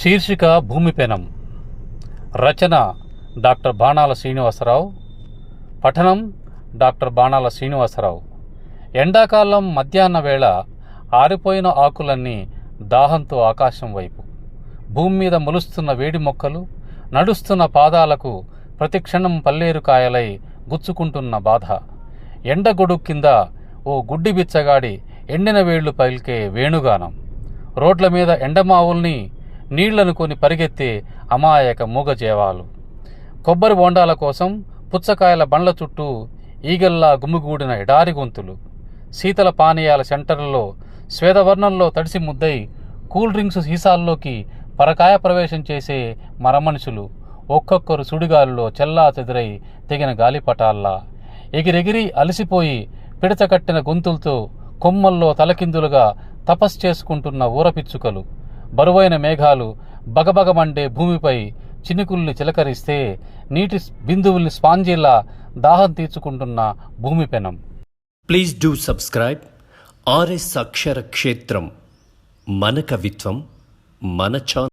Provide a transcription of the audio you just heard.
శీర్షిక భూమిపెనం రచన డాక్టర్ బాణాల శ్రీనివాసరావు. పఠనం డాక్టర్ బాణాల శ్రీనివాసరావు. ఎండాకాలం మధ్యాహ్న వేళ ఆరిపోయిన ఆకులన్నీ దాహంతో ఆకాశం వైపు. భూమి మీద మొలుస్తున్న వేడి మొక్కలు నడుస్తున్న పాదాలకు ప్రతిక్షణం పల్లేరు కాయలై గుచ్చుకుంటున్న బాధ. ఎండగొడుగు కింద ఓ గుడ్డి బిచ్చగాడి ఎండిన వేళ్ళు పలికే వేణుగానం. రోడ్ల మీద ఎండమావుల్ని నీళ్ళను కొని పరిగెత్తే అమాయక మూగజేవాలు కొబ్బరి బొండాల కోసం పుచ్చకాయల బండ్ల చుట్టూ ఈగల్లా గుమ్మిగూడిన ఎడారి గొంతులు. శీతల పానీయాల సెంటర్లలో శ్వేతవర్ణంలో తడిసి ముద్దై కూల్ డ్రింక్స్ సీసాల్లోకి పరకాయ ప్రవేశం చేసే మరమనుషులు ఒక్కొక్కరు సుడిగాలిలో చెల్లా చెదిరై తెగిన గాలిపటాల్లా. ఎగిరెగిరి అలసిపోయి పిడతకట్టిన గొంతులతో కొమ్మల్లో తలకిందులుగా తపస్ చేసుకుంటున్న ఊరపిచ్చుకలు. బరువైన మేఘాలు బగబగమండే భూమిపై చినుకుల్ని చిలకరిస్తే నీటి బిందువుల్ని స్పాంజీలా దాహం తీర్చుకుంటున్న భూమి పెనం. Please do subscribe RS Akshara Kshetram మన కవిత్వం మన ఛానల్